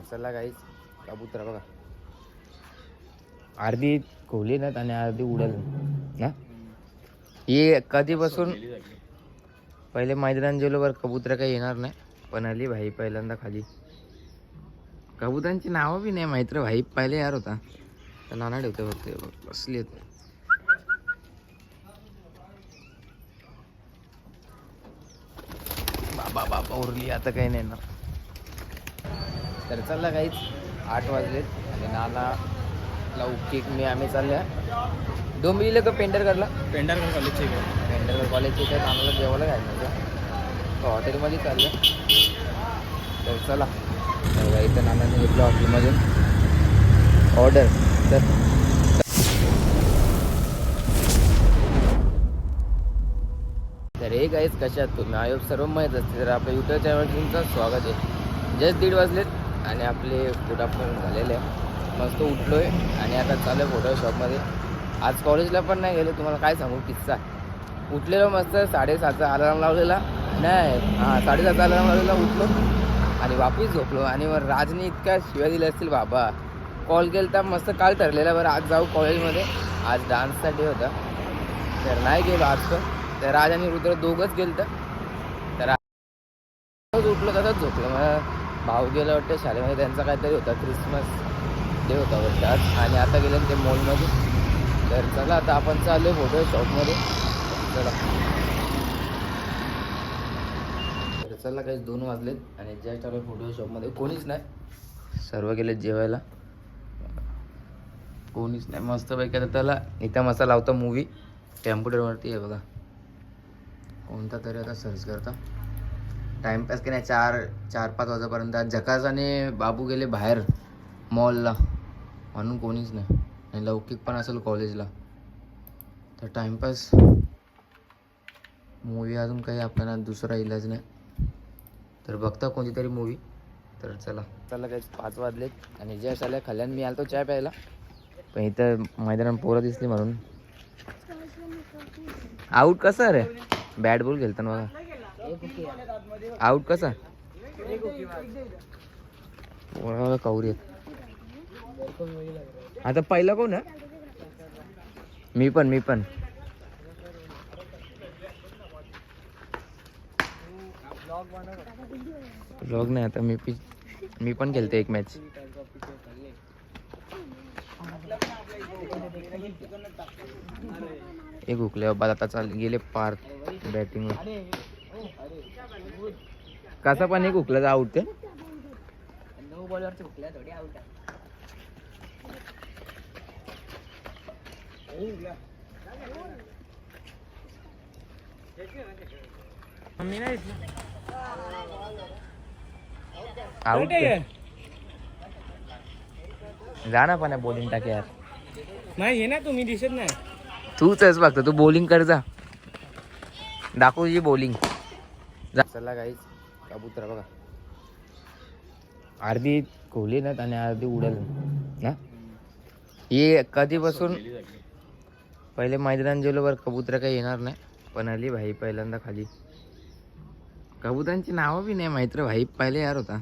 चला काहीच कबूतर बघा. अर्धी खोली ना आणि अर्धी उडेल ना? ही कधीपासून पहिले मैदान गेलोवर कबूतर काही येणार नाही पण आली भाई पहिल्यांदा खाली. कबुतरांची नावं बी नाही माहीत भाई पहिले यार होता. तर नाना ठेवते फक्त बसली बघ, बाबा बाबा उरली आता काही नाही ना तर चालला काहीच आठ वाजलेत आणि नाना लवकिक मी आम्ही चालल्या. डोंबिवलीला का करला पेंढारकर कॉलेजचे पेंटर कॉलेजचे काय नानाला जेवायला घ्यायचं हॉटेलमध्ये चाललं तर चला. तर इथं नानाने घेतलं हॉटेलमधून. ऑर्डर तर तर हे गाईज कशात तुम्ही? आयोग सर्व माहीत असते तर आपल्या युट्यूब चॅनल तुमचं स्वागत आहे. जस्ट दीड वाजलेत. आणि आपले फोटो आपण झालेले आहे. मस्त उठलो आहे आणि आता चालू आहे फोटोशॉपमध्ये आज कॉलेजला पण नाही गेलो तुम्हाला काय सांगू किस्सा उठलेलो मस्त साडेसातचा अलार्म लावलेला. नाही हां साडेसातचा अलार्म लावलेला उठलो. आणि वापस झोपलो. आणि मग राजने इतक्या शिव्या दिल्या असतील बाबा. कॉल केला तर मस्त काल ठरलेला बरं आज जाऊ कॉलेजमध्ये आज डान्सचा डे होता. तर नाही गेलो आज तर राज आणि रुद्र दोघंच गेलं तर आज उठलो तसंच झोपलो. मग भाऊ गेला वाटतं शाळेमध्ये त्यांचा काहीतरी होता क्रिसमस डे होता वाटतं आणि आता गेले ते मॉलमध्ये तर चला आता आपण चाललो फोटो शॉपमध्ये चला. तर चला काही दोन वाजलेत आणि जस्ट आलो फोटो शॉपमध्ये कोणीच नाही. सर्व गेलेत जेवायला. कोणीच नाही. मस्तपैकी आता त्याला इथं मस्त लावतो मूवी कॅम्प्युटरवरती आहे बघा. कोणता तरी आता सर्च करता. टाईमपास की नाही चार चार पाच वाजेपर्यंत. जकास आणि बाबू गेले बाहेर मॉलला म्हणून कोणीच नाही. आणि लौकिक पण असेल कॉलेजला तर टाईमपास मूवी अजून काही आपल्याला दुसरा इलाज नाही. तर बघता कोणती तरी मूवी तर चला. चला काही पाच वाजलेत आणि ज्या आल्या खाल्ल्यान मी आलतो चाय प्यायला. पण इथं मैदानात पोरं दिसली म्हणून. आऊट कसा रे? बॅट बॉल खेळताना बघा. आऊट कसा? कौरी आता पहिला कोण मी पण मी पण. ब्लॉग नाही आता मी पी मी पण खेळते एक मॅच एक हुकले बाबा आता चाल गेले पार बॅटिंग कसा पण एक हुकला आउट ते. नऊ थोडी आउट मम्मी नाही आउट जा ना पण बॉलिंग टाके यार. नाही ये ना तुम्ही दिसत नाही. तूच आहेस फक्त तू बॉलिंग कर जा. दाखव तुझी बॉलिंग जा चला काहीच कबूतर बघा. अर्धी खोली ना आणि अर्धी उडेल. ना? ही कधीपासून पहिले मैदान गेलोवर कबूतर काही येणार नाही पण आली भाई पहिल्यांदा खाली. कबुतरांची नावं बी नाही माहीत रे भाई पहिले यार होता.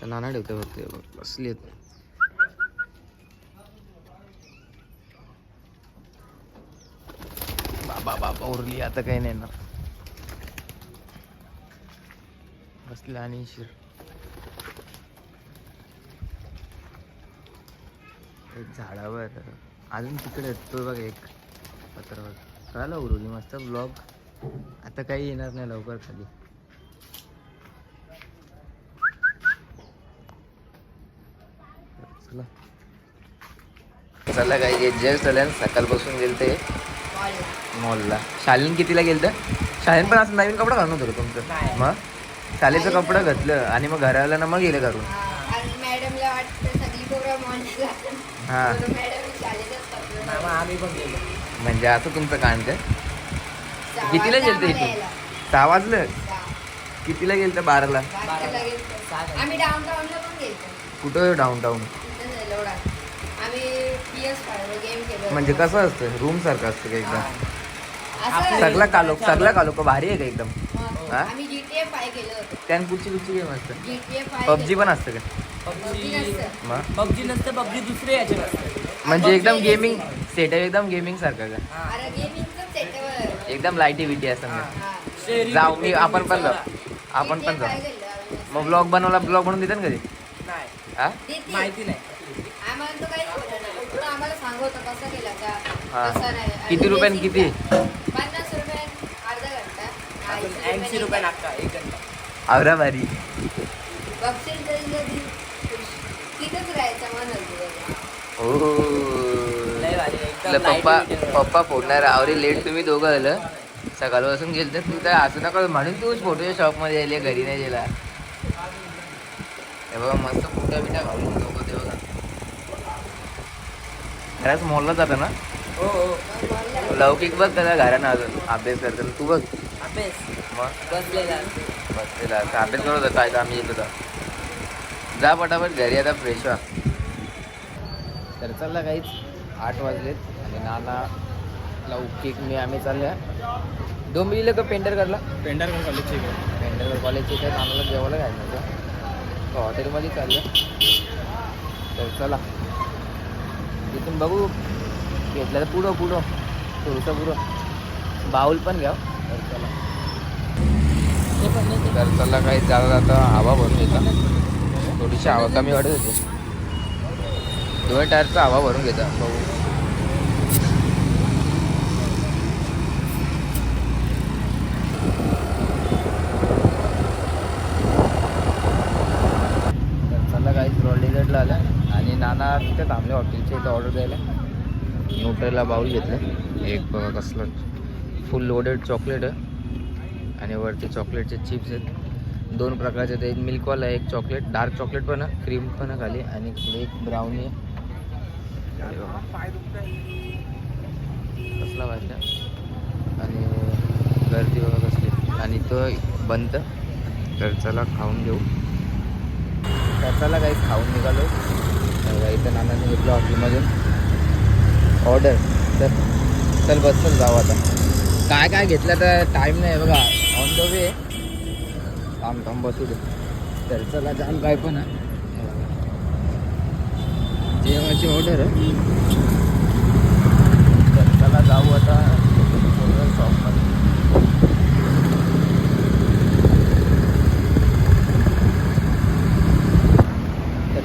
तर नाना ठेवते फक्त हे कसली आहेत. बाबा बाबा उरली आता काही नाही ना बसले आणि शिर एक झाडावर. अजून तिकडे तो बघ एक. पत्रावर कळालं उरवली मस्त ब्लॉग आता काही येणार नाही लवकर खाली. चला. चला काही जस्ट झाल्या सकाळपासून गेल ते मॉलला शालीन कितीला गेलं तर शालीन पण असं नवीन कपडा घालून होतं तुमचं? मग? शालेचं कपडं घातलं आणि मग घराला ना मग गेले घरून. आणि मॅडमला वाटतं सगळी पोरं मॉलला. हा. मॅडम शाळेतच कपडे आम्ही पण गेलो. म्हणजे असं तुमचं कांड कितीला गेलते आम्हाला इथून. सहा वाजलं. कितीला गेलं बाराला? बाराला गेलतो. आम्ही डाऊनटाऊनला पण गेलतो. कुठं डाऊन टाऊन. आम्ही गेम केलो म्हणजे कसं असतं? रूम सारखं असतं का एकदम? सगळा कालोख सगळा कालोख भारी आहे का एकदम? मग हा? आम्ही जीटीए फाय केलं होतं. त्यान कुठची कुठची गेम असतं फाय पबजी पण असतं का? पबजी नसतं. मग पबजी नसतं पबजी दुसरे याच्यात असतं. म्हणजे एकदम गेमिंग सेटअप एकदम गेमिंग सारखं का? अरे गेमिंगच सेटवर एकदम लाईटी विटी असं हा जाऊ मी आपण पण जाऊ. आपण पण जाऊ. मग ब्लॉग बनवला ब्लॉग बनवून देतात कधी? नाही. हा देते. माहिती नाही. आम्हाला तो काही बोलला नाही. फक्त आम्हाला सांगवतो कसं केलं का हा. कसं नाही. आणि किती रुपयाने किती? पन्नास रुपये अर्धा घंटा अजून ऐंशी रुपये एक घंटा. आवरा भारी बघशील तर तिथंच राहायचं म्हणत. हो पप्पा. पप्पा फोडणार आवरे लेट तुम्ही दोघं आलं. सकाळपासून गेल तर तू काय असं नका. म्हणून तू फोटोच्या शॉपमध्ये आले घरी नाही गेला. हे बघा मस्त फोटा बिटा घालून दोघं ते बघा. खरंच मॉलला जातं ना? हो हो. लौकिक बघ त्याला घरानं अजून. अभ्यास करताना. तू बघ. बसलेला. अभ्यास करत होता काय आम्ही येत होता जा पटापट घरी आता फ्रेश व्हा. तर चालला काहीच आठ वाजलेत आणि नाना लौकिक मी आम्ही चालल्या. डोंबिवलीला का पेंडरकरला पेंढारकर कॉलेजचे पेंडरकर कॉलेजच्या इथे नानाला जेवायला घ्यायचं होतं तो हॉटेलमध्ये चाललं तर चला. तिथून बघू. घेतलं तर पुढं पुढं. थोडंसं पुढं. बाऊल पण घ्या तर चला काही जाता जाता हवा भरून घेता. थोडीशी हवा कमी वाटत होती. दोन टायरचा हवा भरून घेता. बघू आणि नाना तिथे थांबले हॉटेलच्या इथं ऑर्डर द्यायला. न्यूट्रेला बाऊल घेतलं. एक बघा कसलं फुल लोडेड चॉकलेट आहे. आणि वरती चॉकलेटचे चिप्स आहेत. दोन प्रकारचे आहेत. एक मिल्कवाला आहे एक चॉकलेट डार्क चॉकलेट पण आहे. क्रीम पण आहे खाली. आणि एक ब्राउनी आहे. कसला वाटला आणि गर्दी बघा कसली. आणि तो बंद. तर चला खाऊन घेऊ. तर चला काही खाऊन निघालो. तर इथं नानाने घेतलं हॉटेलमधून ऑर्डर तर चल बस चल जाऊ आता. काय काय घेतलं तर टाईम नाही बघा. ऑन द वे काम थांब बसू दे. तर चला जाम काय पण आहे. ऑर्डर आहे. तर चला जाऊ आता. शॉपमध्ये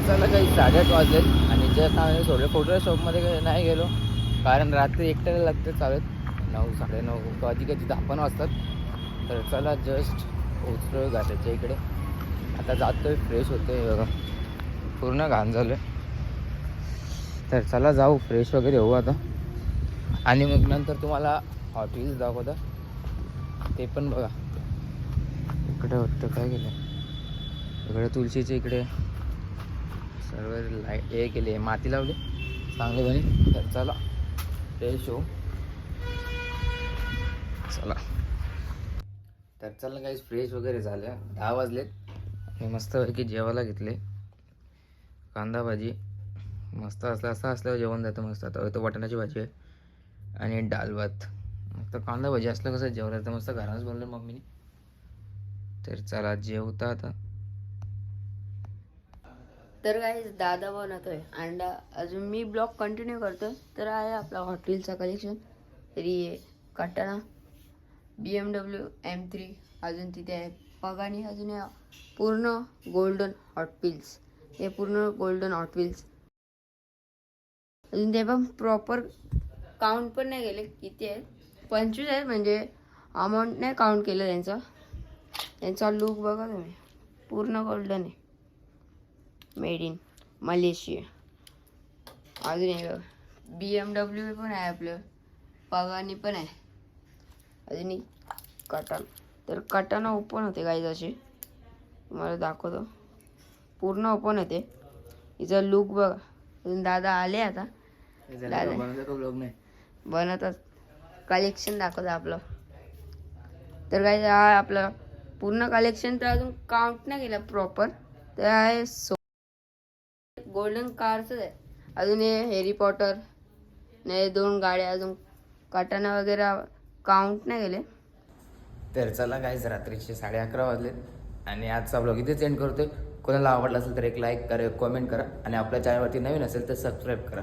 तर काही साडेआठ वाजलेत आणि जस्ट आम्ही सोडलं फोटो शॉपमध्ये काही नाही गेलो. कारण रात्री एकट्याला लागते चालत. नऊ साडेनऊ कधी कधी दहा पण वाजतात. तर चला जस्ट पोचलो घाटाच्या इकडे. आता जातोय फ्रेश होतोय बघा. पूर्ण घाण झालं तर चला जाऊ फ्रेश वगैरे होऊ आता. आणि मग नंतर तुम्हाला हॉटेल्स दाखवता. ते पण बघा. इकडे वाटतं काय केलं इकडे तुळशीचे इकडे. सर्व लाइट हे केले. माती लावली. चांगले बने तर चला फ्रेश हो चला. तर चला काही फ्रेश वगैरे झाल्या. दहा वाजलेत. आणि मस्तपैकी जेवायला घेतले. कांदा भाजी. मस्त असला असं असल्यावर जेवण जातं मस्त. आता इथं वाटाण्याची भाजी आहे. आणि डाल भात. तर कांदा भाजी असलं कसं जेवलं तर मस्त घरानंच बनवलं मम्मीने. तर चला जेवता आता. तर काही दादा बनवतोय. अंडा अजून मी ब्लॉग कंटिन्यू करतोय. तर आहे आपला हॉटेलचा कलेक्शन तरी कटाणा. B M W M three अजून तिथे आहे. पगानी अजून या पूर्ण गोल्डन हॉटपिल्स हे पूर्ण गोल्डन हॉटपिल्स अजून ते पण प्रॉपर काउंट पण नाही केले किती आहेत. पंचवीस आहेत म्हणजे अमाऊंट नाही काउंट केलं त्यांचा. त्यांचा लुक बघा तुम्ही. पूर्ण गोल्डन आहे. मेड इन मलेशिया अजून बघा. बी एम डब्ल्यू पण आहे आपलं. पगानी पण आहे. अजून कटान तर कटाना ओपन होते काही असे. तुम्हाला दाखवतो. पूर्ण ओपन होते. हिचा लुक बघा. अजून दादा आले आता. दादा. बनवतात. कलेक्शन दाखवतं आपलं. तर काय हा आपलं पूर्ण कलेक्शन तर अजून काउंट नाही केलं प्रॉपर तर आहे सो गोल्डन कारच आहे. अजून हे हॅरी पॉटर नाही दोन गाड्या अजून कटाना वगैरे काउंट नाही गेले तर चला काहीच रात्रीचे साडे अकरा वाजले आणि आजचा ब्लॉग इथेच एंड करतोय. कोणाला आवडला असेल तर एक लाईक करा कॉमेंट करा. आणि आपल्या चॅनलवरती नवीन असेल तर सबस्क्राईब करा.